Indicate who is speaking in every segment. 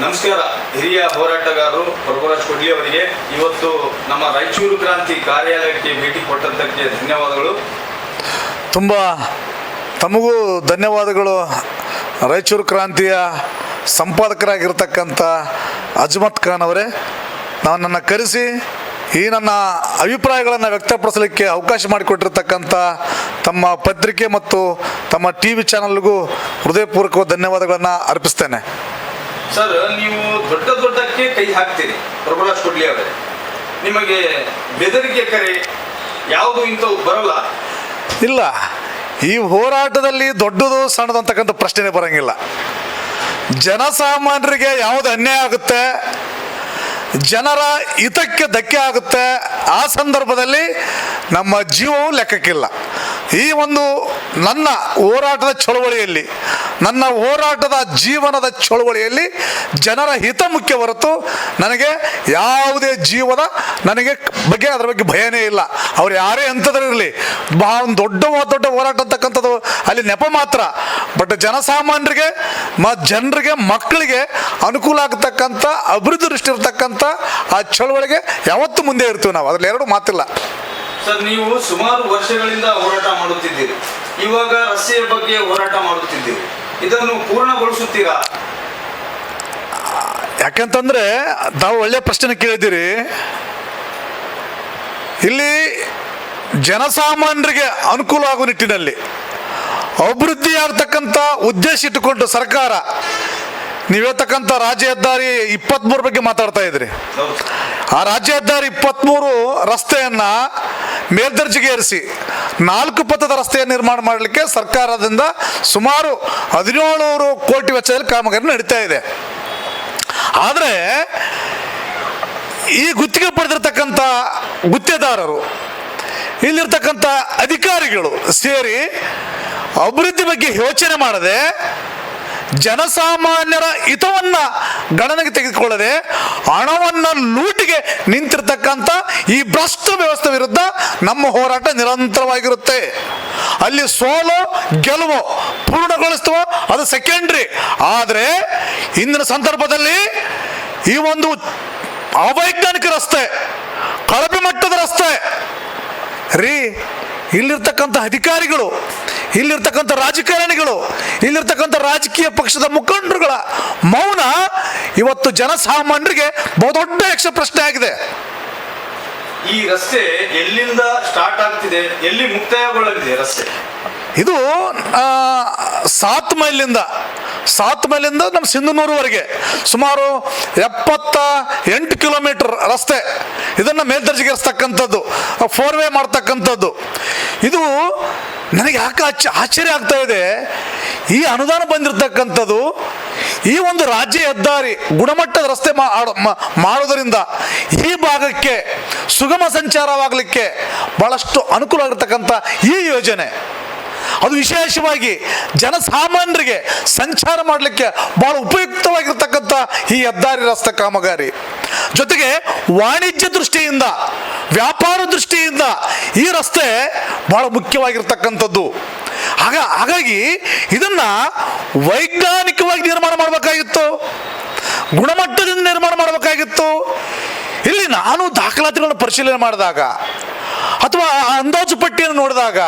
Speaker 1: ನಮಸ್ಕಾರ, ಹಿರಿಯ ಹೋರಾಟಗಾರರು ಪ್ರಭುರಾಜ್ ಕೊಡ್ಲಿ ಅವರಿಗೆ. ಇವತ್ತು ನಮ್ಮ ರಾಯಚೂರು ಕ್ರಾಂತಿ ಕಾರ್ಯಾಲಯಕ್ಕೆ ಭೇಟಿ ಕೊಟ್ಟಂತಕ್ಕೆ ಧನ್ಯವಾದಗಳು.
Speaker 2: ತುಂಬ ತಮಗೂ ಧನ್ಯವಾದಗಳು. ರಾಯಚೂರು ಕ್ರಾಂತಿಯ ಸಂಪಾದಕರಾಗಿರ್ತಕ್ಕಂಥ ಅಜ್ಮತ್ ಖಾನ್ ಅವರೇ. ನಾನು ನನ್ನ ಕರೆಸಿ ಈ ನನ್ನ ಅಭಿಪ್ರಾಯಗಳನ್ನು ವ್ಯಕ್ತಪಡಿಸಲಿಕ್ಕೆ ಅವಕಾಶ ಮಾಡಿಕೊಟ್ಟಿರ್ತಕ್ಕಂಥ ತಮ್ಮ ಪತ್ರಿಕೆ ಮತ್ತು ತಮ್ಮ ಟಿ ವಿ ಚಾನಲ್ಗೂ ಹೃದಯಪೂರ್ವಕ ಧನ್ಯವಾದಗಳನ್ನು ಅರ್ಪಿಸ್ತೇನೆ.
Speaker 1: ಸರ್, ನೀವು ದೊಡ್ಡ ದೊಡ್ಡಕ್ಕೆ ಕೈ ಹಾಕ್ತೀರಿ. ಪ್ರಭುರಾಜ್ ಕೊಡ್ಲಿ ಅವರೇ. ನಿಮಗೆ ಬೆದರಿಕೆ ಕರೆ ಯಾವುದು ಇಂಥವು ಬರಲ್ಲ.
Speaker 2: ಇಲ್ಲ, ಈ ಹೋರಾಟದಲ್ಲಿ ದೊಡ್ಡದು ಸಣ್ಣದು ಅಂತಕ್ಕಂಥ ಪ್ರಶ್ನೆನೇ ಬರಂಗಿಲ್ಲ. ಜನಸಾಮಾನ್ಯರಿಗೆ ಯಾವುದು ಅನ್ಯಾಯ ಆಗುತ್ತೆ? ಜನರ ಹಿತಕ್ಕೆ ಧಕ್ಕೆ ಆಗುತ್ತೆ. ಆ ಸಂದರ್ಭದಲ್ಲಿ ನಮ್ಮ ಜೀವವು ಲೆಕ್ಕಕ್ಕಿಲ್ಲ. ಈ ಒಂದು ನನ್ನ ಹೋರಾಟದ ಚಳವಳಿಯಲ್ಲಿ, ನನ್ನ ಹೋರಾಟದ ಜೀವನದ ಚಳವಳಿಯಲ್ಲಿ ಜನರ ಹಿತ ಮುಖ್ಯ ಹೊರತು ನನಗೆ ಯಾವುದೇ ಜೀವದ ನನಗೆ ಬಗ್ಗೆ ಅದರ ಬಗ್ಗೆ ಭಯನೇ ಇಲ್ಲ. ಅವ್ರು ಯಾರೇ ಅಂಥದ್ರಿರಲಿ ಬಹಳ ಒಂದು ದೊಡ್ಡ ದೊಡ್ಡ ಹೋರಾಟ ಅಂತಕ್ಕಂಥದ್ದು ಅಲ್ಲಿ ನೆಪ ಮಾತ್ರ. ಬಟ್ ಜನಸಾಮಾನ್ಯರಿಗೆ ಮ ಜನರಿಗೆ ಮಕ್ಕಳಿಗೆ ಅನುಕೂಲ ಆಗ್ತಕ್ಕಂಥ ಅಭಿವೃದ್ಧಿ ದೃಷ್ಟಿ ಇರ್ತಕ್ಕಂಥ ಆ ಚಳವಳಿಗೆ ಯಾವತ್ತೂ ಮುಂದೆ ಇರ್ತೀವಿ ನಾವು. ಅದ್ರಲ್ಲಿ ಎರಡು ಮಾತಿಲ್ಲ.
Speaker 1: ಸರ್ ನೀವು ಸುಮಾರು ವರ್ಷಗಳಿಂದ ಹೋರಾಟ ಮಾಡುತ್ತಿದ್ದೀರಿ. ಇವಾಗ ರಸ್ತೆಯ ಬಗ್ಗೆ ಹೋರಾಟ ಮಾಡುತ್ತಿದ್ದೀರಿ. ಇದನ್ನು ಪೂರ್ಣಗೊಳಿಸುತ್ತೀರಾ?
Speaker 2: ಯಾಕಂತಂದ್ರೆ ತಾವು ಒಳ್ಳೆ ಪ್ರಶ್ನೆ ಕೇಳಿದ್ದೀರಿ. ಇಲ್ಲಿ ಜನಸಾಮಾನ್ಯರಿಗೆ ಅನುಕೂಲ ಆಗುವ ನಿಟ್ಟಿನಲ್ಲಿ ಅಭಿವೃದ್ಧಿ ಆಗ್ತಕ್ಕಂಥ ಉದ್ದೇಶ ಇಟ್ಟುಕೊಂಡು ಸರ್ಕಾರ, ನೀವು ಹೇಳ್ತಕ್ಕಂಥ ರಾಜ್ಯ ಹೆದ್ದಾರಿ ಇಪ್ಪತ್ತ್ಮೂರು ಬಗ್ಗೆ ಮಾತಾಡ್ತಾ ಇದ್ರಿ. ಆ ರಾಜ್ಯ ಹೆದ್ದಾರಿ ಇಪ್ಪತ್ತ್ಮೂರು ರಸ್ತೆಯನ್ನು ಮೇಲ್ದರ್ಜೆಗೆ ಏರಿಸಿ ನಾಲ್ಕು ಪಥದ ರಸ್ತೆಯ ನಿರ್ಮಾಣ ಮಾಡಲಿಕ್ಕೆ ಸರ್ಕಾರದಿಂದ ಸುಮಾರು ಹದಿನೇಳು ಕೋಟಿ ವೆಚ್ಚದಲ್ಲಿ ಕಾಮಗಾರಿ ನಡೀತಾ ಇದೆ. ಆದರೆ ಈ ಗುತ್ತಿಗೆ ಪಡೆದಿರ್ತಕ್ಕಂಥ ಗುತ್ತೆದಾರರು ಇಲ್ಲಿರ್ತಕ್ಕಂಥ ಅಧಿಕಾರಿಗಳು ಸೇರಿ ಅಭಿವೃದ್ಧಿ ಬಗ್ಗೆ ಯೋಚನೆ ಮಾಡದೆ ಜನಸಾಮಾನ್ಯರ ಹಿತವನ್ನ ಗಣನೆಗೆ ತೆಗೆದುಕೊಳ್ಳದೆ ಹಣವನ್ನು ಲೂಟಿಗೆ ನಿಂತಿರ್ತಕ್ಕಂಥ ಈ ಭ್ರಷ್ಟ ವ್ಯವಸ್ಥೆ ವಿರುದ್ಧ ನಮ್ಮ ಹೋರಾಟ ನಿರಂತರವಾಗಿರುತ್ತೆ. ಅಲ್ಲಿ ಸೋಲು, ಗೆಲುವು ಪೂರ್ಣಗೊಳಿಸ್ತವ ಅದು ಸೆಕೆಂಡ್ರಿ ಆದರೆ ಇಂದಿನ ಸಂದರ್ಭದಲ್ಲಿ ಈ ಒಂದು ಅವೈಜ್ಞಾನಿಕ ರಸ್ತೆ ಕಳಪೆ ಮಟ್ಟದ ರಸ್ತೆ. ರೀ ಇಲ್ಲಿರ್ತಕ್ಕಂಥ ಅಧಿಕಾರಿಗಳು ಇಲ್ಲಿರ್ತಕ್ಕಂಥ ರಾಜಕಾರಣಿಗಳು ಇಲ್ಲಿರ್ತಕ್ಕಂಥ ರಾಜಕೀಯ ಪಕ್ಷದ ಮುಖಂಡರುಗಳ ಮೌನ ಇವತ್ತು ಜನಸಾಮಾನ್ಯರಿಗೆ ಬಹುದೊಡ್ಡ ಯಕ್ಷ ಪ್ರಶ್ನೆ ಆಗಿದೆ.
Speaker 1: ಈ ರಸ್ತೆ ಎಲ್ಲಿಂದ ಸ್ಟಾರ್ಟ್ ಆಗ್ತಿದೆ ಎಲ್ಲಿ ಮುಕ್ತಾಯಗೊಳ್ಳಲಿದೆ ರಸ್ತೆ?
Speaker 2: ಇದು ಸಾತ್ ಮೈಲಿಂದ ಸಾತ್ ಮೇಲಿಂದ ನಮ್ಮ ಸಿಂಧನೂರುವರೆಗೆ ಸುಮಾರು ಎಪ್ಪತ್ತ ಎಂಟು ಕಿಲೋಮೀಟರ್ ರಸ್ತೆ ಇದನ್ನು ಮೇಲ್ದರ್ಜೆಗೇರಿಸ್ತಕ್ಕಂಥದ್ದು ಫೋರ್ ವೇ ಮಾಡ್ತಕ್ಕಂಥದ್ದು. ಇದು ನನಗೆ ಯಾಕೆ ಆಚ, ಆಶ್ಚರ್ಯ ಆಗ್ತಾ ಇದೆ. ಈ ಅನುದಾನ ಬಂದಿರತಕ್ಕಂಥದ್ದು ಈ ಒಂದು ರಾಜ್ಯ ಹೆದ್ದಾರಿ ಗುಣಮಟ್ಟದ ರಸ್ತೆ ಮಾಡೋದರಿಂದ ಈ ಭಾಗಕ್ಕೆ ಸುಗಮ ಸಂಚಾರವಾಗಲಿಕ್ಕೆ ಭಾಳಷ್ಟು ಅನುಕೂಲ ಆಗಿರ್ತಕ್ಕಂಥ ಈ ಯೋಜನೆ. ಅದು ವಿಶೇಷವಾಗಿ ಜನಸಾಮಾನ್ಯರಿಗೆ ಸಂಚಾರ ಮಾಡಲಿಕ್ಕೆ ಬಹಳ ಉಪಯುಕ್ತವಾಗಿರ್ತಕ್ಕಂಥ ಈ ಹೆದ್ದಾರಿ ರಸ್ತೆ ಕಾಮಗಾರಿ. ಜೊತೆಗೆ ವಾಣಿಜ್ಯ ದೃಷ್ಟಿಯಿಂದ, ವ್ಯಾಪಾರ ದೃಷ್ಟಿಯಿಂದ ಈ ರಸ್ತೆ ಬಹಳ ಮುಖ್ಯವಾಗಿರ್ತಕ್ಕಂಥದ್ದು. ಹಾಗ ಹಾಗಾಗಿ ಇದನ್ನ ವೈಜ್ಞಾನಿಕವಾಗಿ ನಿರ್ಮಾಣ ಮಾಡಬೇಕಾಗಿತ್ತು. ಗುಣಮಟ್ಟದಿಂದ ನಿರ್ಮಾಣ ಮಾಡಬೇಕಾಗಿತ್ತು. ಇಲ್ಲಿ ನಾನು ದಾಖಲಾತಿಗಳನ್ನು ಪರಿಶೀಲನೆ ಮಾಡಿದಾಗ ಅಥವಾ ಅಂದಾಜು ಪಟ್ಟಿಯನ್ನು ನೋಡಿದಾಗ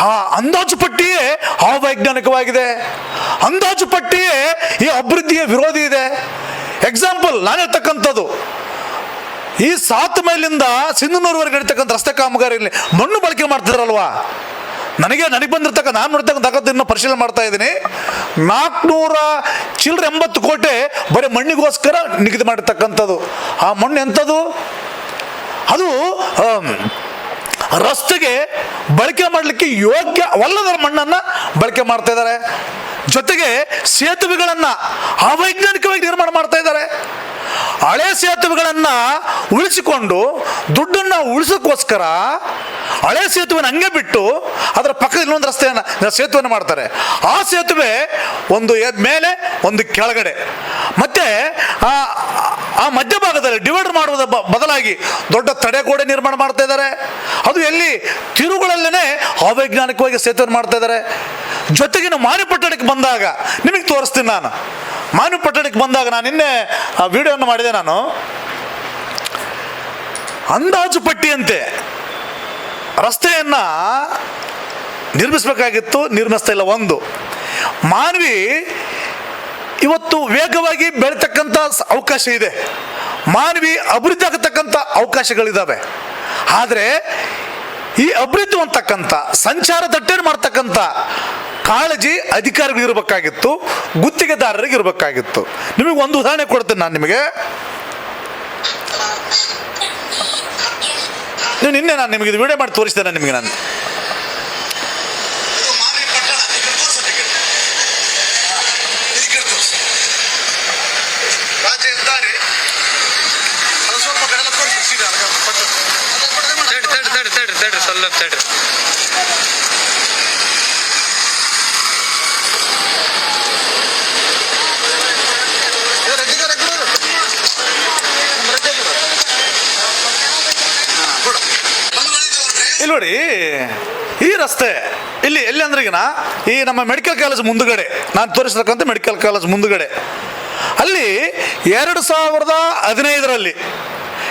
Speaker 2: ಆ ಅಂದಾಜು ಪಟ್ಟಿಯೇ ಅವೈಜ್ಞಾನಿಕವಾಗಿದೆ ಅಂದಾಜು ಪಟ್ಟಿಯೇ ಈ ಅಭಿವೃದ್ಧಿಯ ವಿರೋಧಿ ಇದೆ. ಎಕ್ಸಾಂಪಲ್ ನಾನು ಹೇಳ್ತಕ್ಕಂಥದ್ದು. ಈ ಸಾತ್ ಮೈಲಿಂದ ಸಿಂಧನೂರ್ವರೆಗೆ ನಡೀತಕ್ಕಂಥ ರಸ್ತೆ ಕಾಮಗಾರಿಯಲ್ಲಿ ಮಣ್ಣು ಬಳಕೆ ಮಾಡ್ತಿದ್ರಲ್ವಾ? ನನಗೆ ನನಗೆ ಬಂದಿರ್ತಕ್ಕ, ನಾನು ನೋಡ್ತಕ್ಕಂಥ ದಾಖಲಾತಿಯನ್ನು ಪರಿಶೀಲನೆ ಮಾಡ್ತಾ ಇದ್ದೀನಿ. ನಾಲ್ಕುನೂರ ಚಿಲ್ಲರೆ ಎಂಬತ್ತು ಕೋಟೆ ಬರೀ ಮಣ್ಣಿಗೋಸ್ಕರ ನಿಗದಿ ಮಾಡಿರ್ತಕ್ಕಂಥದ್ದು. ಆ ಮಣ್ಣು ಎಂಥದ್ದು? ಅದು ರಸ್ತೆಗೆ ಬಳಕೆ ಮಾಡಲಿಕ್ಕೆ ಯೋಗ್ಯವಲ್ಲದ ಮಣ್ಣನ್ನು ಬಳಕೆ ಮಾಡ್ತಾ ಇದ್ದಾರೆ. ಜೊತೆಗೆ ಸೇತುವೆಗಳನ್ನು ಅವೈಜ್ಞಾನಿಕವಾಗಿ ನಿರ್ಮಾಣ ಮಾಡ್ತಾ ಇದ್ದಾರೆ. ಹಳೆ ಸೇತುವೆಗಳನ್ನು ಉಳಿಸಿಕೊಂಡು ದುಡ್ಡನ್ನು ಉಳಿಸೋಕ್ಕೋಸ್ಕರ ಹಳೆ ಸೇತುವೆನ ಹಂಗೆ ಬಿಟ್ಟು ಅದರ ಪಕ್ಕದಲ್ಲಿ ಇನ್ನೊಂದು ರಸ್ತೆಯನ್ನು ಸೇತುವೆಯನ್ನು ಮಾಡ್ತಾರೆ. ಆ ಸೇತುವೆ ಒಂದು ಮೇಲೆ, ಒಂದು ಕೆಳಗಡೆ. ಮತ್ತೆ ಆ ಮಧ್ಯಭಾಗದಲ್ಲಿ ಡಿವೈಡ್ ಮಾಡುವುದ ಬದಲಾಗಿ ದೊಡ್ಡ ತಡೆಗೋಡೆ ನಿರ್ಮಾಣ ಮಾಡ್ತಾ ಇದ್ದಾರೆ ಅದು ಎಲ್ಲಿ? ತಿರುಗಳಲ್ಲೇ ಅವೈಜ್ಞಾನಿಕವಾಗಿ ಸೇತುವೆ ಮಾಡ್ತಾ ಇದ್ದಾರೆ ಜೊತೆಗಿನ ಮಾನುಪಟ್ಟಣಕ್ಕೆ ಬಂದಾಗ, ನಿಮಗೆ ತೋರಿಸ್ತೀನಿ ನಾನು. ಮಾನಿ ಪಟ್ಟಣಕ್ಕೆ ಬಂದಾಗ ನಾನು ನಿನ್ನೆ ಆ ವಿಡಿಯೋವನ್ನು ಮಾಡಿದೆ ನಾನು. ಅಂದಾಜು ಪಟ್ಟಿಯಂತೆ ರಸ್ತೆಯನ್ನು ನಿರ್ಮಿಸಬೇಕಾಗಿತ್ತು, ನಿರ್ಮಿಸ್ತಾ ಇಲ್ಲ ಒಂದು. ಮಾನವಿ ಇವತ್ತು ವೇಗವಾಗಿ ಬೆಳೀತಕ್ಕಂಥ ಅವಕಾಶ ಇದೆ. ಮಾನವಿ ಅಭಿವೃದ್ಧಿ ಆಗತಕ್ಕಂಥ ಅವಕಾಶಗಳಿದ್ದಾವೆ ಆದರೆ ಈ ಅಭಿವೃದ್ಧಿ ಅಂತಕ್ಕಂಥ, ಸಂಚಾರ ದಟ್ಟಣೆ ಮಾಡ್ತಕ್ಕಂಥ ಕಾಳಜಿ ಅಧಿಕಾರಿಗಳು ಇರಬೇಕಾಗಿತ್ತು, ಗುತ್ತಿಗೆದಾರರಿಗೆ ಇರಬೇಕಾಗಿತ್ತು. ನಿಮಗೆ ಒಂದು ಉದಾಹರಣೆ ಕೊಡ್ತೇನೆ ನಾನು ನಿಮಗೆ. ನಿನ್ನೆ ನಾನು ನಿಮಗೆ ವಿಡಿಯೋ ಮಾಡಿ ತೋರಿಸಿದೆ ನಿಮಗೆ ನಾನು.
Speaker 3: ಹಾ, ಸ್ವಲ್ಪ
Speaker 4: ತಡ್ರಿ.
Speaker 2: ಇಲ್ಲಿ ನೋಡಿ ಈ ರಸ್ತೆ ಇಲ್ಲಿ ಎಲ್ಲಿ ಅಂದ್ರೆ ಈಗಿನ ಈ ನಮ್ಮ ಮೆಡಿಕಲ್ ಕಾಲೇಜ್ ಮುಂದುಗಡೆ ನಾನು ತೋರಿಸ್ತಕ್ಕಂಥ ಮೆಡಿಕಲ್ ಕಾಲೇಜ್ ಮುಂದುಗಡೆ. ಅಲ್ಲಿ ಎರಡು ಸಾವಿರದ ಹದಿನೈದರಲ್ಲಿ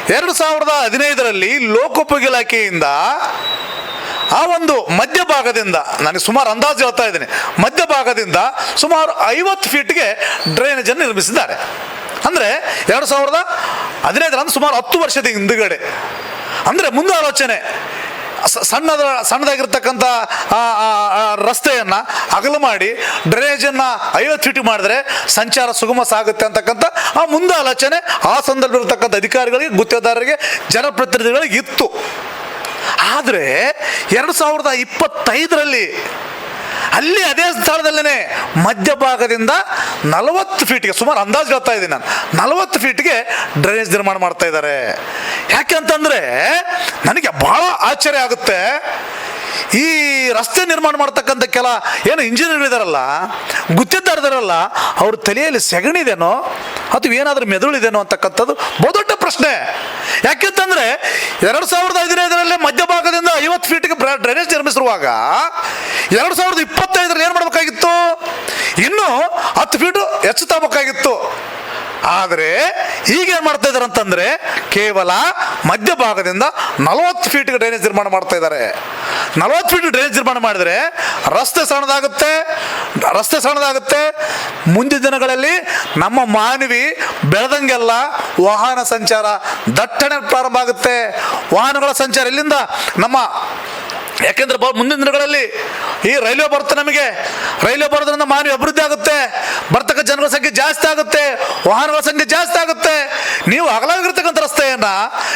Speaker 2: ಎರಡು ಸಾವಿರದ ಹದಿನೈದರಲ್ಲಿ ಲೋಕೋಪಯೋಗಿ ಇಲಾಖೆಯಿಂದ ಆ ಒಂದು ಮಧ್ಯಭಾಗದಿಂದ ನನಗೆ ಸುಮಾರು ಅಂದಾಜು ಹೇಳ್ತಾ ಇದ್ದೀನಿ, ಮಧ್ಯಭಾಗದಿಂದ ಸುಮಾರು ಐವತ್ತು ಫೀಟ್ಗೆ ಡ್ರೈನೇಜನ್ನು ನಿರ್ಮಿಸಿದ್ದಾರೆ. ಅಂದರೆ ಎರಡು ಸಾವಿರದ ಹದಿನೈದರಂದು ಸುಮಾರು ಹತ್ತು ವರ್ಷದ ಹಿಂದುಗಡೆ. ಅಂದರೆ ಮುಂದೆ ಆಲೋಚನೆ ಸ- ಸಣ್ಣದ, ಸಣ್ಣದಾಗಿರ್ತಕ್ಕಂಥ ರಸ್ತೆಯನ್ನು ಅಗಲ ಮಾಡಿ ಡ್ರೈನೇಜನ್ನು ಐವತ್ತು ಫೀಟ್ ಮಾಡಿದ್ರೆ ಸಂಚಾರ ಸುಗಮ ಸಾಗುತ್ತೆ ಅಂತಕ್ಕಂಥ ಆ ಮುಂದೆ ಆಲೋಚನೆ, ಆ ಸಂದರ್ಭ ಇರತಕ್ಕಂಥ ಅಧಿಕಾರಿಗಳಿಗೆ ಗುತ್ತೇದಾರರಿಗೆ ಜನಪ್ರತಿನಿಧಿಗಳಿಗೆ ಇತ್ತು. ಆದರೆ, ಎರಡು ಸಾವಿರದ ಇಪ್ಪತ್ತೈದರಲ್ಲಿ ಅಲ್ಲಿ ಅದೇ ಸ್ಥಳದಲ್ಲೇ ಮಧ್ಯಭಾಗದಿಂದ ನಲವತ್ತು ಫೀಟ್ಗೆ ಸುಮಾರು ಅಂದಾಜು ಹೇಳ್ತಾ ಇದ್ದೀನಿ ನಾನು, ನಲವತ್ತು ಫೀಟ್ಗೆ ಡ್ರೈನೇಜ್ ನಿರ್ಮಾಣ ಮಾಡ್ತಾ ಇದ್ದಾರೆ. ಯಾಕೆಂತಂದರೆ ನನಗೆ ಬಹಳ ಆಶ್ಚರ್ಯ ಆಗುತ್ತೆ. ಈ ರಸ್ತೆ ನಿರ್ಮಾಣ ಮಾಡ್ತಕ್ಕಂಥ ಕೆಲ ಏನು ಇಂಜಿನಿಯರ್ ಇದಾರಲ್ಲ ಗುತ್ತಿದ್ದಾರಲ್ಲ ಅವ್ರ ತಲೆಯಲ್ಲಿ ಸೆಗಣಿದೇನೋ ಅಥವಾ ಏನಾದರೂ ಮೆದುಳಿದೇನೋ ಅಂತಕ್ಕಂಥದ್ದು ಬಹುದೊಡ್ಡ ಪ್ರಶ್ನೆ. ಯಾಕೆಂತಂದ್ರೆ ಎರಡು ಸಾವಿರದ ಹದಿನೈದರಲ್ಲೇ ಮಧ್ಯಭಾಗದಿಂದ ಐವತ್ತು ಫೀಟ್ಗೆ ಡ್ರೈನೇಜ್ ನಿರ್ಮಿಸಿರುವಾಗ ಎರಡು ಸಾವಿರದ ಇಪ್ಪತ್ತೈದರಲ್ಲಿ ಏನು ಮಾಡಬೇಕಾಗಿತ್ತು? ಇನ್ನೂ ಹತ್ತು ಫೀಟು ಹೆಚ್ಚು ತಗೋಬೇಕಾಗಿತ್ತು ಆದರೆ ಈಗ ಏನು ಮಾಡ್ತಾ ಇದ್ದಾರೆ ಅಂತಂದರೆ ಕೇವಲ ಮಧ್ಯಭಾಗದಿಂದ ನಲವತ್ತು ಫೀಟ್ಗೆ ಡ್ರೈನೇಜ್ ನಿರ್ಮಾಣ ಮಾಡ್ತಾ ಇದ್ದಾರೆ. ನಲವತ್ತು ಫೀಟ್ ಡ್ರೈನೇಜ್ ನಿರ್ಮಾಣ ಮಾಡಿದರೆ ರಸ್ತೆ ಸಣ್ಣದಾಗುತ್ತೆ ರಸ್ತೆ ಸಣ್ಣದಾಗುತ್ತೆ. ಮುಂದಿನ ದಿನಗಳಲ್ಲಿ ನಮ್ಮ ಮಾನವಿ ಬೆಳೆದಂಗೆಲ್ಲ ವಾಹನ ಸಂಚಾರ ದಟ್ಟಣೆ ಪ್ರಾರಂಭ ಆಗುತ್ತೆ. ವಾಹನಗಳ ಸಂಚಾರ ಇಲ್ಲಿಂದ ನಮ್ಮ ಯಾಕೆಂದ್ರೆ ಮುಂದಿನ ದಿನಗಳಲ್ಲಿ ಈ ರೈಲ್ವೆ ಬರುತ್ತೆ ನಮಗೆ. ರೈಲ್ವೆ ಬರೋದ್ರಿಂದ ಮಾನವ ಅಭಿವೃದ್ಧಿ ಆಗುತ್ತೆ. ಬರ್ತಕ್ಕ ಜನರ ಸಂಖ್ಯೆ ಜಾಸ್ತಿ ಆಗುತ್ತೆ. ವಾಹನಗಳ ಸಂಖ್ಯೆ ಜಾಸ್ತಿ ಆಗುತ್ತೆ. ನೀವು ಅಗಲಾಗಿರ್ತಕ್ಕಂಥ ರಸ್ತೆಯನ್ನ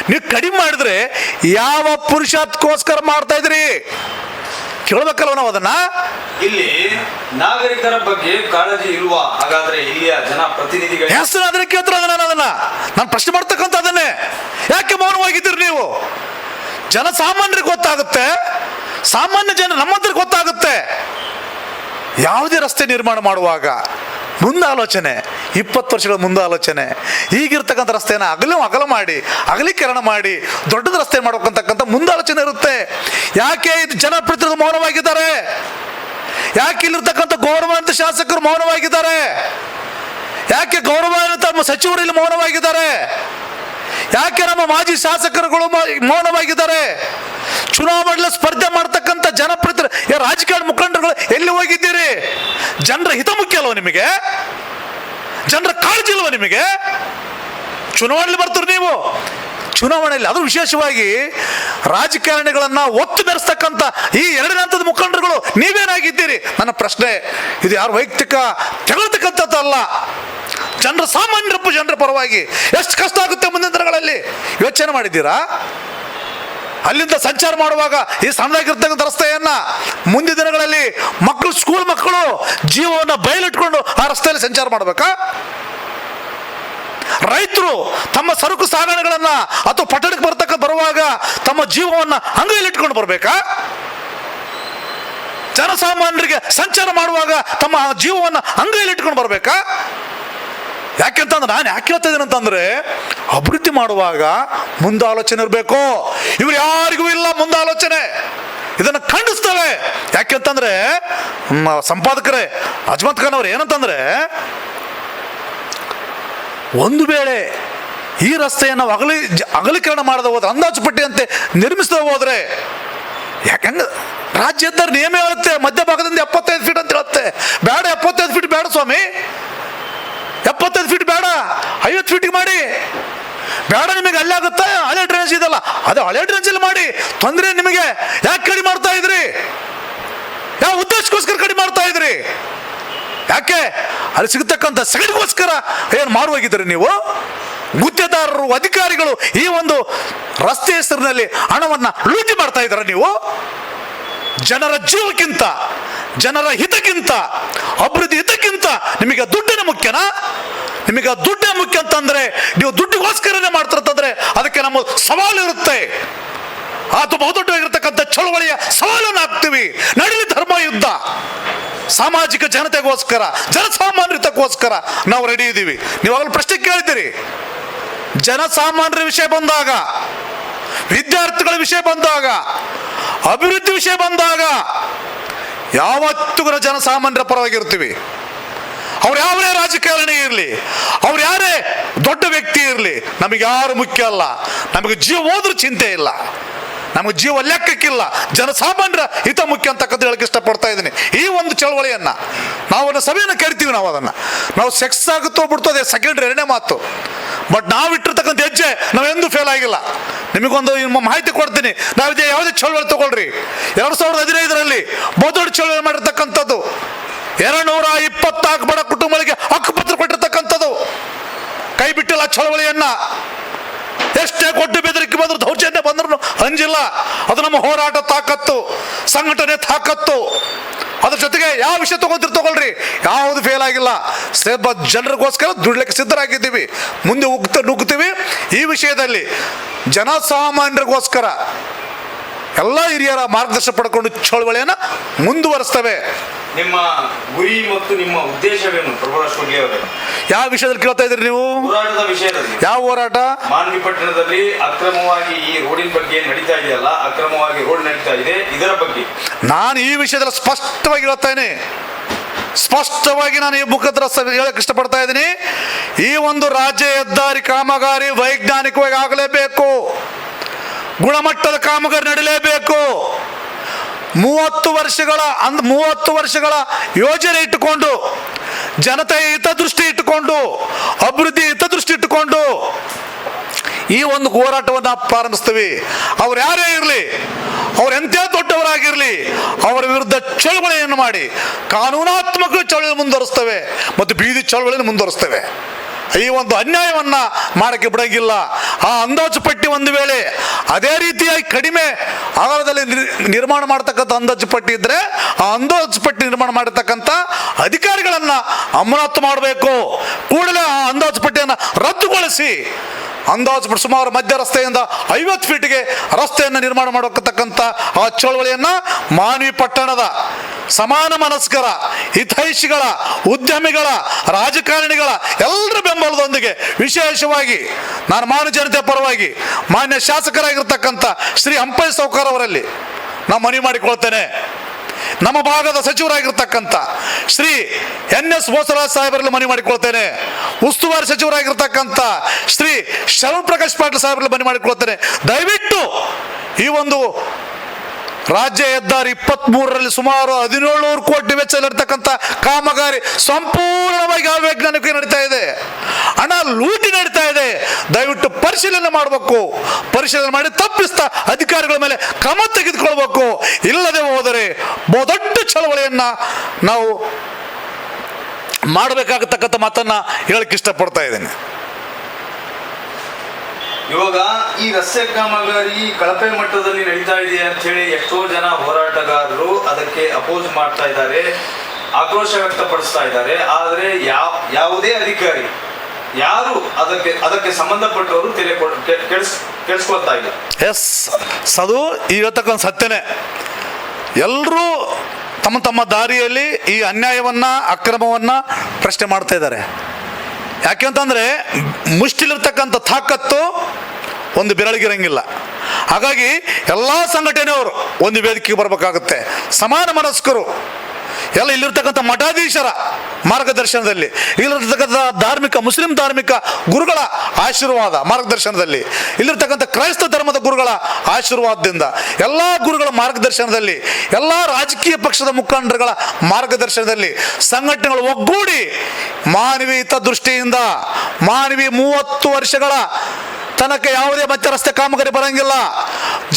Speaker 2: ನೀವು ಕಡಿಮೆ ಮಾಡಿದ್ರೆ ಯಾವ ಪುರುಷತ್ಕೋಸ್ಕರ ಮಾಡ್ತಾ ಇದ್ರಿ ಕೇಳ್ಬೇಕಲ್ವ ನಾವು ಅದನ್ನ?
Speaker 1: ಇಲ್ಲಿ ನಾಗರಿಕರ ಬಗ್ಗೆ ಕಾಳಜಿ ಇರುವ ಹಾಗಾದ್ರೆ ಇಲ್ಲಿಯ ಜನ ಪ್ರತಿನಿಧಿಗಳು
Speaker 2: ಹೆಸರು ಅದನ್ನ ಕೇಳ್ತಾರೆ ನಾನು ಅದನ್ನ. ನಾನು ಪ್ರಶ್ನೆ ಮಾಡ್ತಕ್ಕಂಥ ಅದನ್ನೇ ಯಾಕೆ ಮೌನವಾಗಿದ್ದೀರಿ ನೀವು? ಜನಸಾಮಾನ್ಯರಿಗೆ ಗೊತ್ತಾಗುತ್ತೆ. ಸಾಮಾನ್ಯ ಜನ ನಮ್ಮದ್ರ ಗೊತ್ತಾಗುತ್ತೆ. ಯಾವುದೇ ರಸ್ತೆ ನಿರ್ಮಾಣ ಮಾಡುವಾಗ ಮುಂದೆ ಆಲೋಚನೆ ಇಪ್ಪತ್ತು ವರ್ಷಗಳ ಮುಂದೆ ಆಲೋಚನೆ ಈಗಿರ್ತಕ್ಕಂಥ ರಸ್ತೆಯನ್ನು ಅಗಲ ಅಗಲ ಮಾಡಿ, ಅಗಲೀಕರಣ ಮಾಡಿ, ದೊಡ್ಡದ ರಸ್ತೆ ಮಾಡ್ಬೇಕಂತಕ್ಕಂಥ ಮುಂದೆ ಆಲೋಚನೆ ಇರುತ್ತೆ. ಯಾಕೆ ಇದು ಜನಪ್ರತಿನಿಧಿಗಳು ಮೌನವಾಗಿದ್ದಾರೆ? ಯಾಕೆ ಇಲ್ಲಿರ್ತಕ್ಕಂಥ ಗೌರವಾನ್ವಿತ ಶಾಸಕರು ಮೌನವಾಗಿದ್ದಾರೆ? ಯಾಕೆ ಗೌರವಾನ್ವಿತ ಸಚಿವರು ಇಲ್ಲಿ ಮೌನವಾಗಿದ್ದಾರೆ? ಯಾಕೆ ನಮ್ಮ ಮಾಜಿ ಶಾಸಕರುಗಳು ಮೌನವಾಗಿದ್ದಾರೆ? ಚುನಾವಣೆ ಸ್ಪರ್ಧೆ ಮಾಡ್ತಕ್ಕಂಥ ಜನಪ್ರತಿನಿಧಿ ರಾಜಕೀಯ ಮುಖಂಡರುಗಳು ಎಲ್ಲಿ ಹೋಗಿದ್ದೀರಿ? ಜನರ ಹಿತ ಮುಖ್ಯ ಅಲ್ವ ನಿಮಗೆ? ಜನರ ಕಾಳಜಿ ಇಲ್ವ ನಿಮಗೆ? ಚುನಾವಣೆಯಲ್ಲಿ ಬರ್ತೀರಿ ನೀವು. ಚುನಾವಣೆಯಲ್ಲಿ ಅದು ವಿಶೇಷವಾಗಿ ರಾಜಕಾರಣಿಗಳನ್ನ ಒತ್ತು ಬೆರೆಸ್ತಕ್ಕಂಥ ಈ ಎರಡನೇ ಹಂತದ ಮುಖಂಡರುಗಳು ನೀವೇನಾಗಿದ್ದೀರಿ? ನನ್ನ ಪ್ರಶ್ನೆ, ಇದು ಯಾರು ವೈಯಕ್ತಿಕ ತೆಗೆದಕ್ಕಂಥದ್ದಲ್ಲ ಜನರ ಸಾಮಾನ್ಯರ ಜನರ ಪರವಾಗಿ ಎಷ್ಟು ಕಷ್ಟ ಆಗುತ್ತೆ ಮುಂದಿನ ದಿನಗಳಲ್ಲಿ? ಯೋಚನೆ ಮಾಡಿದ್ದೀರಾ? ಅಲ್ಲಿಂದ ಸಂಚಾರ ಮಾಡುವಾಗ ಈ ಸಣ್ಣದಾಗಿರ್ತಕ್ಕಂಥ ರಸ್ತೆಯನ್ನ ಮುಂದಿನ ದಿನಗಳಲ್ಲಿ ಮಕ್ಕಳು ಸ್ಕೂಲ್ ಮಕ್ಕಳು ಜೀವವನ್ನು ಬಯಲಿಟ್ಕೊಂಡು ಆ ರಸ್ತೆಯಲ್ಲಿ ಸಂಚಾರ ಮಾಡಬೇಕಾ? ರೈತರು ತಮ್ಮ ಸರಕು ಸಾಗಣೆಗಳನ್ನ ಅಥವಾ ಪಟ್ಟಣಕ್ಕೆ ಬರ್ತಕ್ಕ ಬರುವಾಗ ತಮ್ಮ ಜೀವವನ್ನ ಅಂಗೈಯಲ್ಲಿ ಇಟ್ಕೊಂಡು ಬರಬೇಕಾ? ಜನಸಾಮಾನ್ಯರಿಗೆ ಸಂಚಾರ ಮಾಡುವಾಗ ತಮ್ಮ ಜೀವವನ್ನು ಅಂಗೈಯಲ್ಲಿ ಇಟ್ಕೊಂಡು ಬರಬೇಕಾ? ಯಾಕೆಂತಂದ್ರೆ ನಾನು ಯಾಕೆ ಹೇಳ್ತಾ ಇದ್ದೀನಿ ಅಂತಂದ್ರೆ, ಅಭಿವೃದ್ಧಿ ಮಾಡುವಾಗ ಮುಂದಾಲೋಚನೆ ಇರಬೇಕು. ಇವ್ರು ಯಾರಿಗೂ ಇಲ್ಲ ಮುಂದಾಲೋಚನೆ. ಇದನ್ನು ಖಂಡಿಸ್ತವೆ ಯಾಕೆಂತಂದ್ರೆ ಸಂಪಾದಕರೇ ಅಜ್ಮತ್ ಖಾನ್ ಅವ್ರು ಏನಂತಂದ್ರೆ, ಒಂದು ವೇಳೆ ಈ ರಸ್ತೆಯನ್ನು ಅಗಲಿ ಅಗಲೀಕರಣ ಮಾಡದ ಹೋದ್ರೆ, ಅಂದಾಜು ಪಟ್ಟಿಯಂತೆ ನಿರ್ಮಿಸ್ತಾ ಹೋದ್ರೆ ಯಾಕಂದ್ರೆ ರಾಜ್ಯದ ನಿಯಮ ಹೇಳುತ್ತೆ, ಮಧ್ಯಭಾಗದಿಂದ ಎಪ್ಪತ್ತೈದು ಫೀಟ್ ಅಂತ ಹೇಳುತ್ತೆ. ಬೇಡ, ಎಪ್ಪತ್ತೈದು ಫೀಟ್ ಬೇಡ ಸ್ವಾಮಿ. ಐವತ್ತು ಫೀಟಿಗೆ ಮಾಡಿ. ಬೇಡ ನಿಮಗೆ ಅಲ್ಲೇ ಆಗುತ್ತಾ, ಹಳೆ ಡ್ರೈನೇಜ್ ಇದಲ್ಲ ಅದು ಹಳೆ ಡ್ರೈನೇಜಲ್ಲಿ ಮಾಡಿ. ತೊಂದರೆ ನಿಮಗೆ ಯಾಕೆ ಕಡಿಮೆ ಮಾಡ್ತಾ ಇದ್ರಿ? ಯಾವ ಉದ್ದೇಶಕ್ಕೋಸ್ಕರ ಕಡಿಮೆ ಮಾಡ್ತಾ ಇದ್ರಿ? ಯಾಕೆ? ಅಲ್ಲಿ ಸಿಗತಕ್ಕಂಥ ಸಗಣಿಗೋಸ್ಕರ ಏನು ಮಾರುವಾಗಿದ್ದೀರಿ ನೀವು? ಗುದ್ದೆದಾರರು ಅಧಿಕಾರಿಗಳು ಈ ಒಂದು ರಸ್ತೆ ಹೆಸರಿನಲ್ಲಿ ಹಣವನ್ನು ಲೂಟಿ ಮಾಡ್ತಾ ಇದ್ದಾರೆ ನೀವು? ಜನರ ಜೀವಕ್ಕಿಂತ, ಜನರ ಹಿತಕ್ಕಿಂತ, ಅಭಿವೃದ್ಧಿ ಹಿತಕ್ಕಿಂತ ನಿಮಗೆ ದುಡ್ಡಿನ ಮುಖ್ಯನಾ? ನಿಮಗೆ ದುಡ್ಡೇ ಮುಖ್ಯ ಅಂತಂದ್ರೆ ನೀವು ದುಡ್ಡಿಗೋಸ್ಕರನೇ ಮಾಡ್ತಿರ್ತಂದ್ರೆ ಅದಕ್ಕೆ ನಮ್ಮ ಸವಾಲು ಇರುತ್ತೆ. ಅದು ಬಹುದೊಡ್ಡವಾಗಿರ್ತಕ್ಕಂಥ ಚಳುವಳಿಯ ಸವಾಲನ್ನು ಹಾಕ್ತೀವಿ. ನಡೀಲಿ ಧರ್ಮ, ಯುದ್ಧ. ಸಾಮಾಜಿಕ ಜನತೆಗೋಸ್ಕರ ಜನಸಾಮಾನ್ಯತಕ್ಕೋಸ್ಕರ ನಾವು ರೆಡಿ ಇದ್ದೀವಿ. ನೀವು ಆಗಲೂ ಪ್ರಶ್ನೆ ಕೇಳಿದ್ದೀರಿ ಜನಸಾಮಾನ್ಯರ ವಿಷಯ ಬಂದಾಗ, ವಿದ್ಯಾರ್ಥಿಗಳ ವಿಷಯ ಬಂದಾಗ ಅಭಿವೃದ್ಧಿ ವಿಷಯ ಬಂದಾಗ ಯಾವತ್ತೂ ಕೂಡ ಜನಸಾಮಾನ್ಯರ ಪರವಾಗಿರ್ತೀವಿ. ಅವ್ರು ಯಾವೇ ರಾಜಕಾರಣಿ ಇರಲಿ, ಅವ್ರು ಯಾರೇ ದೊಡ್ಡ ವ್ಯಕ್ತಿ ಇರಲಿ, ನಮಗೆ ಯಾರು ಮುಖ್ಯ ಅಲ್ಲ. ನಮಗೆ ಜೀವ ಹೋದ್ರೂ ಚಿಂತೆ ಇಲ್ಲ. ನಮಗೆ ಜೀವ ಲೆಕ್ಕಕ್ಕಿಲ್ಲ. ಜನಸಾಮಾನ್ಯರ ಹಿತ ಮುಖ್ಯ ಅಂತಕ್ಕಂಥ ಹೇಳಕ್ಕೆ ಇಷ್ಟಪಡ್ತಾ ಇದ್ದೀನಿ. ಈ ಒಂದು ಚಳವಳಿಯನ್ನು ನಾವು ಸಭೆಯನ್ನು ಕರಿತೀವಿ ನಾವು ಅದನ್ನು. ನಾವು ಸೆಕ್ಸ್ ಆಗುತ್ತೋ ಬಿಡ್ತೋ ಅದೇ ಸೆಕೆಂಡ್ರಿ ಎರಡನೇ ಮಾತು. ಬಟ್ ನಾವು ಇಟ್ಟಿರ್ತಕ್ಕಂಥ ಹೆಜ್ಜೆ ನಾವೆಂದೂ ಫೇಲ್ ಆಗಿಲ್ಲ. ನಿಮಗೊಂದು ಮಾಹಿತಿ ಕೊಡ್ತೀನಿ. ನಾವು ಇದೇ ಯಾವುದೇ ಚಳವಳಿ ತಗೊಳ್ರಿ. ಎರಡು ಸಾವಿರದ ಹದಿನೈದರಲ್ಲಿ ಬಹುದೊಡ್ಡ ಚಳವಳಿ ಮಾಡಿರ್ತಕ್ಕಂಥದ್ದು. ಎರಡು ನೂರ ಇಪ್ಪತ್ನಾಲ್ಕು ಬಡ ಕುಟುಂಬಗಳಿಗೆ ಹಕ್ಕುಪತ್ರ ಕೊಟ್ಟಿರ್ತಕ್ಕಂಥದ್ದು. ಕೈ ಬಿಟ್ಟಿಲ್ಲ ಚಳವಳಿಯನ್ನ. ಎಷ್ಟೇ ಕೊಟ್ಟು ಬೆದರಿಕೆ ಬಂದ್ರು ದೌರ್ಜನ್ಯ ಬಂದ್ರು ಅಂಜಿಲ್ಲ. ಅದು ನಮ್ಮ ಹೋರಾಟ ತಾಕತ್ತು, ಸಂಘಟನೆ ತಾಕತ್ತು. ಅದ್ರ ಜೊತೆಗೆ ಯಾವ ವಿಷಯ ತಗೊಂತೀರಿ ತಗೊಳ್ರಿ? ಯಾವುದು ಫೇಲ್ ಆಗಿಲ್ಲ. ಸೇಬ ಜನರಿಗೋಸ್ಕರ ದುಡ್ಲಿಕ್ಕೆ ಸಿದ್ಧರಾಗಿದ್ದೀವಿ. ಮುಂದೆ ಉಗ್ತ ನುಗ್ತೀವಿ. ಈ ವಿಷಯದಲ್ಲಿ ಜನಸಾಮಾನ್ಯರಿಗೋಸ್ಕರ ಎಲ್ಲ ಹಿರಿಯರ ಮಾರ್ಗದರ್ಶನ ಪಡ್ಕೊಂಡು ಚಳವಳಿಯನ್ನು ಮುಂದುವರಿಸ್ತವೆ.
Speaker 1: ನಿಮ್ಮ ಗುರಿ ಮತ್ತು ನಿಮ್ಮ ಉದ್ದೇಶವೇನು?
Speaker 2: ಯಾವ ವಿಷಯದಲ್ಲಿ ಕೇಳ್ತಾ ಇದ್ರಿ ನೀವು?
Speaker 1: ಹೋರಾಟದ ವಿಷಯದಲ್ಲಿ.
Speaker 2: ಯಾವ ಹೋರಾಟ?
Speaker 1: ಮಾನ್ವಿ ಪಟ್ಟಣದಲ್ಲಿ ಅಕ್ರಮವಾಗಿ ಈ ರೋಡಿನ ಬಗ್ಗೆ ನಡೀತಾ ಇದೆಯಲ್ಲ ಅಕ್ರಮವಾಗಿ ರೋಡ್ ನಡೀತಾ ಇದೆ ಇದರ ಬಗ್ಗೆ.
Speaker 2: ನಾನು ಈ ವಿಷಯದಲ್ಲಿ ಸ್ಪಷ್ಟವಾಗಿ ಹೇಳ್ತೇನೆ ಸ್ಪಷ್ಟವಾಗಿ ನಾನು ಈ ಮುಖದ್ರ ಹೇಳಕ್ಕೆ ಇಷ್ಟಪಡ್ತಾ ಇದ್ದೀನಿ. ಈ ಒಂದು ರಾಜ್ಯ ಹೆದ್ದಾರಿ ಕಾಮಗಾರಿ ವೈಜ್ಞಾನಿಕವಾಗಿ ಆಗಲೇಬೇಕು. ಗುಣಮಟ್ಟದ ಕಾಮಗಾರಿ ನಡೀಲೇಬೇಕು ಮೂವತ್ತು ವರ್ಷಗಳ ಅಂದ್ ಮೂವತ್ತು ವರ್ಷಗಳ ಯೋಜನೆ ಇಟ್ಟುಕೊಂಡು, ಜನತೆಯ ಹಿತದೃಷ್ಟಿ ಇಟ್ಟುಕೊಂಡು, ಅಭಿವೃದ್ಧಿ ಹಿತದೃಷ್ಟಿ ಇಟ್ಟುಕೊಂಡು ಈ ಒಂದು ಹೋರಾಟವನ್ನು ಪ್ರಾರಂಭಿಸ್ತೀವಿ. ಅವ್ರು ಯಾರೇ ಇರಲಿ, ಅವ್ರು ಎಂಥ ದೊಡ್ಡವರಾಗಿರಲಿ, ಅವರ ವಿರುದ್ಧ ಚಳವಳಿಯನ್ನು ಮಾಡಿ, ಕಾನೂನಾತ್ಮಕ ಚಳವಳಿ ಮುಂದುವರಿಸ್ತವೆ ಮತ್ತು ಬೀದಿ ಚಳವಳಿಯನ್ನು ಮುಂದುವರಿಸ್ತೇವೆ. ಈ ಒಂದು ಅನ್ಯಾಯವನ್ನ ಮಾಡಕ್ಕೆ ಬಿಡೋಂಗಿಲ್ಲ. ಆ ಅಂದಾಜು ಪಟ್ಟಿ ಒಂದು ವೇಳೆ ಅದೇ ರೀತಿಯಾಗಿ ಕಡಿಮೆ ಆಧಾರದಲ್ಲಿ ನಿರ್- ನಿರ್ಮಾಣ ಮಾಡತಕ್ಕಂಥ ಅಂದಾಜು ಪಟ್ಟಿ ಇದ್ದರೆ ಆ ಅಂದಾಜು ಪಟ್ಟಿ ನಿರ್ಮಾಣ ಮಾಡಿರ್ತಕ್ಕಂಥ ಅಧಿಕಾರಿಗಳನ್ನ ಅಮಾನತು ಮಾಡಬೇಕು. ಕೂಡಲೇ ಆ ಅಂದಾಜು ರದ್ದುಗೊಳಿಸಿ. ಅಂದಾಜು ಸುಮಾರು ಮಧ್ಯ ರಸ್ತೆಯಿಂದ ಐವತ್ತು ಫೀಟ್ಗೆ ರಸ್ತೆಯನ್ನು ನಿರ್ಮಾಣ ಮಾಡತಕ್ಕಂಥ ಆ ಚಳವಳಿಯನ್ನ ಮಾನವಿ ಪಟ್ಟಣದ ಸಮಾನ ಮನಸ್ಕರ, ಹಿತೈಷಿಗಳ, ಉದ್ಯಮಿಗಳ, ರಾಜಕಾರಣಿಗಳ ಎಲ್ಲರ ಬೆಂಬಲದೊಂದಿಗೆ ವಿಶೇಷವಾಗಿ ನಾನು ಮಾನವ ಜನತೆ ಪರವಾಗಿ ಮಾನ್ಯ ಶಾಸಕರಾಗಿರ್ತಕ್ಕಂಥ ಶ್ರೀ ಹಂಪೈ ಸೌಕರ್ ಅವರಲ್ಲಿ ನಾನು ಮನವಿ ಮಾಡಿಕೊಳ್ತೇನೆ. ನಮ್ಮ ಭಾಗದ ಸಚಿವರಾಗಿರ್ತಕ್ಕಂಥ ಶ್ರೀ ಎನ್ ಎಸ್ ಬೋಸರಾಜ್ ಸಾಹೇಬರಲ್ಲಿ ಮನವಿ ಮಾಡಿಕೊಳ್ತೇನೆ. ಉಸ್ತುವಾರಿ ಸಚಿವರಾಗಿರ್ತಕ್ಕಂಥ ಶ್ರೀ ಶರಣ್ ಪ್ರಕಾಶ್ ಪಾಟೀಲ್ ಸಾಹೇಬರಲ್ಲಿ ಮನವಿ ಮಾಡಿಕೊಳ್ತೇನೆ. ದಯವಿಟ್ಟು ಈ ಒಂದು ರಾಜ್ಯ ಹೆದ್ದಾರಿ ಇಪ್ಪತ್ತ್ ಮೂರರಲ್ಲಿ ಸುಮಾರು ಹದಿನೇಳು ಕೋಟಿ ವೆಚ್ಚದಲ್ಲಿರ್ತಕ್ಕಂಥ ಕಾಮಗಾರಿ ಸಂಪೂರ್ಣವಾಗಿ ಅವೈಜ್ಞಾನಿಕ ನಡೀತಾ ಇದೆ. ಹಣ ಲೂಟಿ ನಡೀತಾ ಇದೆ. ದಯವಿಟ್ಟು ಪರಿಶೀಲನೆ ಮಾಡಬೇಕು. ಪರಿಶೀಲನೆ ಮಾಡಿ ತಪ್ಪಿಸ್ತಾ ಅಧಿಕಾರಿಗಳ ಮೇಲೆ ಕ್ರಮ ತೆಗೆದುಕೊಳ್ಬೇಕು. ಇಲ್ಲದೆ ಹೋದರೆ ಬಹುದೊಡ್ಡ ಚಳವಳಿಯನ್ನ ನಾವು ಮಾಡಬೇಕಾಗತಕ್ಕಂಥ ಮಾತನ್ನ ಹೇಳಕ್ಕೆ ಇಷ್ಟಪಡ್ತಾ ಇದ್ದೇನೆ.
Speaker 1: ಇವಾಗ ಈ ರಸ್ತೆ ಕಾಮಗಾರಿ ಕಳಪೆ ಮಟ್ಟದಲ್ಲಿ ನಡೀತಾ ಇದೆ ಅಂತ ಹೇಳಿ ಎಷ್ಟೋ ಜನ ಹೋರಾಟಗಾರರು ಅದಕ್ಕೆ ಅಪೋಸ್ ಮಾಡ್ತಾ ಇದ್ದಾರೆ, ಆಕ್ರೋಶ ವ್ಯಕ್ತಪಡಿಸ್ತಾ ಇದ್ದಾರೆ. ಆದರೆ ಯಾವ ಯಾವುದೇ ಅಧಿಕಾರಿ, ಯಾರು ಅದಕ್ಕೆ ಅದಕ್ಕೆ ಸಂಬಂಧಪಟ್ಟವರು ತಲೆ ಕೆಡಿಸ್ ಕೆಡಿಸ್ಕೊಳ್ತಾ ಇಲ್ಲ.
Speaker 2: ಎಸ್ ಅದು ಇವತ್ತಕ್ಕೊಂದು ಸತ್ಯನೇ. ಎಲ್ಲರೂ ತಮ್ಮ ತಮ್ಮ ದಾರಿಯಲ್ಲಿ ಈ ಅನ್ಯಾಯವನ್ನ, ಅಕ್ರಮವನ್ನ ಪ್ರಶ್ನೆ ಮಾಡ್ತಾ ಇದ್ದಾರೆ. ಯಾಕೆಂತಂದ್ರೆ ಮುಷ್ಟಿಲಿರ್ತಕ್ಕಂಥ ತಾಕತ್ತು ಒಂದು ಬೆರಳಿಗಿರಂಗಿಲ್ಲ ಹಾಗಾಗಿ ಎಲ್ಲ ಸಂಘಟನೆಯವರು ಒಂದು ವೇದಿಕೆಗೆ ಬರಬೇಕಾಗುತ್ತೆ. ಸಮಾನ ಮನಸ್ಕರು. ಎಲ್ಲ ಇಲ್ಲಿರ್ತಕ್ಕಂಥ ಮಠಾಧೀಶರ ಮಾರ್ಗದರ್ಶನದಲ್ಲಿ, ಇಲ್ಲಿರ್ತಕ್ಕಂಥ ಧಾರ್ಮಿಕ, ಮುಸ್ಲಿಂ ಧಾರ್ಮಿಕ ಗುರುಗಳ ಆಶೀರ್ವಾದ ಮಾರ್ಗದರ್ಶನದಲ್ಲಿ, ಇಲ್ಲಿರ್ತಕ್ಕಂಥ ಕ್ರೈಸ್ತ ಧರ್ಮದ ಗುರುಗಳ ಆಶೀರ್ವಾದದಿಂದ, ಎಲ್ಲ ಗುರುಗಳ ಮಾರ್ಗದರ್ಶನದಲ್ಲಿ, ಎಲ್ಲ ರಾಜಕೀಯ ಪಕ್ಷದ ಮುಖಂಡರುಗಳ ಮಾರ್ಗದರ್ಶನದಲ್ಲಿ ಸಂಘಟನೆಗಳು ಒಗ್ಗೂಡಿ ಮಾನವೀಯ ಹಿತದೃಷ್ಟಿಯಿಂದ ಮಾನವೀಯ ಮೂವತ್ತು ವರ್ಷಗಳ ತನಕ ಯಾವುದೇ ಮತ್ತೆ ರಸ್ತೆ ಕಾಮಗಾರಿ ಬರಂಗಿಲ್ಲ.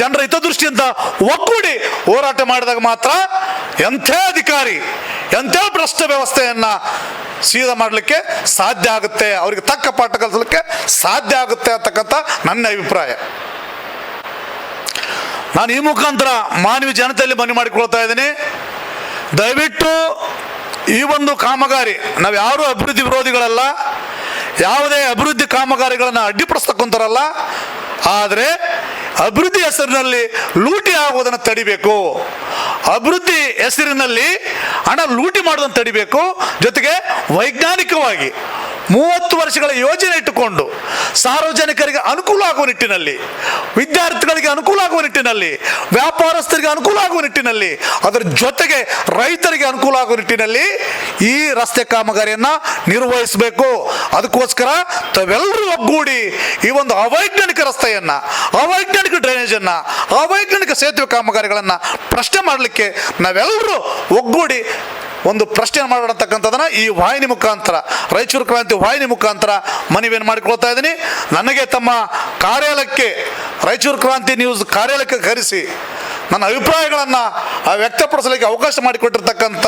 Speaker 2: ಜನರ ಹಿತದೃಷ್ಟಿಯಿಂದ ಒಗ್ಗೂಡಿ ಹೋರಾಟ ಮಾಡಿದಾಗ ಮಾತ್ರ ಎಂಥ ಅಧಿಕಾರಿ, ಎಂಥ ಭ್ರಷ್ಟ ವ್ಯವಸ್ಥೆಯನ್ನ ಸೀದ ಮಾಡಲಿಕ್ಕೆ ಸಾಧ್ಯ ಆಗುತ್ತೆ, ಅವರಿಗೆ ತಕ್ಕ ಪಾಠ ಕಲಿಸಲಿಕ್ಕೆ ಸಾಧ್ಯ ಆಗುತ್ತೆ ಅಂತಕ್ಕಂಥ ನನ್ನ ಅಭಿಪ್ರಾಯ. ನಾನು ಈ ಮುಖಾಂತರ ಮಾನವ ಜನತೆಯಲ್ಲಿ ಮನವಿ ಮಾಡಿಕೊಳ್ತಾ ಇದ್ದೀನಿ. ದಯವಿಟ್ಟು ಈ ಒಂದು ಕಾಮಗಾರಿ, ನಾವು ಯಾರೂ ಅಭಿವೃದ್ಧಿ ವಿರೋಧಿಗಳಲ್ಲ, ಯಾವುದೇ ಅಭಿವೃದ್ಧಿ ಕಾಮಗಾರಿಗಳನ್ನು ಅಡ್ಡಿಪಡಿಸ್ತಕ್ಕಂಥರಲ್ಲ ಆದರೆ ಅಭಿವೃದ್ಧಿ ಹೆಸರಿನಲ್ಲಿ ಲೂಟಿ ಆಗುವುದನ್ನು ತಡಿಬೇಕು. ಅಭಿವೃದ್ಧಿ ಹೆಸರಿನಲ್ಲಿ ಹಣ ಲೂಟಿ ಮಾಡೋದನ್ನು ತಡಿಬೇಕು. ಜೊತೆಗೆ ವೈಜ್ಞಾನಿಕವಾಗಿ ಮೂವತ್ತು ವರ್ಷಗಳ ಯೋಜನೆ ಇಟ್ಟುಕೊಂಡು ಸಾರ್ವಜನಿಕರಿಗೆ ಅನುಕೂಲ ಆಗುವ ನಿಟ್ಟಿನಲ್ಲಿ, ವಿದ್ಯಾರ್ಥಿಗಳಿಗೆ ಅನುಕೂಲ ಆಗುವ ನಿಟ್ಟಿನಲ್ಲಿ, ವ್ಯಾಪಾರಸ್ಥರಿಗೆ ಅನುಕೂಲ ಆಗುವ ನಿಟ್ಟಿನಲ್ಲಿ, ಅದರ ಜೊತೆಗೆ ರೈತರಿಗೆ ಅನುಕೂಲ ಆಗುವ ನಿಟ್ಟಿನಲ್ಲಿ ಈ ರಸ್ತೆ ಕಾಮಗಾರಿಯನ್ನು ನಿರ್ವಹಿಸಬೇಕು. ಅದಕ್ಕೋಸ್ಕರ ತಾವೆಲ್ಲರೂ ಒಗ್ಗೂಡಿ ಈ ಒಂದು ಅವೈಜ್ಞಾನಿಕ ರಸ್ತೆಯನ್ನು, ಅವೈಜ್ಞಾನಿಕ ಡ್ರೈನೇಜನ್ನು, ಅವೈಜ್ಞಾನಿಕ ಸೇತುವೆ ಕಾಮಗಾರಿಗಳನ್ನು ಪ್ರಶ್ನೆ ಮಾಡಲಿಕ್ಕೆ ನಾವೆಲ್ಲರೂ ಒಗ್ಗೂಡಿ ಒಂದು ಪ್ರಶ್ನೆ ಮಾಡತಕ್ಕಂಥದ್ದನ್ನ ಈ ವಾಹಿನಿ ಮುಖಾಂತರ, ರಾಯಚೂರು ಕ್ರಾಂತಿ ವಾಹಿನಿ ಮುಖಾಂತರ ಮನವಿಯನ್ನು ಮಾಡಿಕೊಳ್ತಾ ಇದ್ದೀನಿ. ನನಗೆ ತಮ್ಮ ಕಾರ್ಯಾಲಯಕ್ಕೆ, ರಾಯಚೂರು ಕ್ರಾಂತಿ ನ್ಯೂಸ್ ಕಾರ್ಯಾಲಯಕ್ಕೆ ಕರೆಸಿ ನನ್ನ ಅಭಿಪ್ರಾಯಗಳನ್ನು ವ್ಯಕ್ತಪಡಿಸಲಿಕ್ಕೆ ಅವಕಾಶ ಮಾಡಿಕೊಟ್ಟಿರ್ತಕ್ಕಂಥ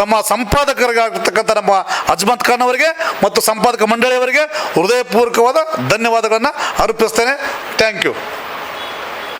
Speaker 2: ತಮ್ಮ ಸಂಪಾದಕರಿಗಾಗಿರ್ತಕ್ಕಂಥ ನಮ್ಮ ಅಜ್ಮತ್ ಖಾನ್ ಅವರಿಗೆ ಮತ್ತು ಸಂಪಾದಕ ಮಂಡಳಿಯವರಿಗೆ ಹೃದಯಪೂರ್ವಕವಾದ ಧನ್ಯವಾದಗಳನ್ನು ಅರ್ಪಿಸ್ತೇನೆ. Thank you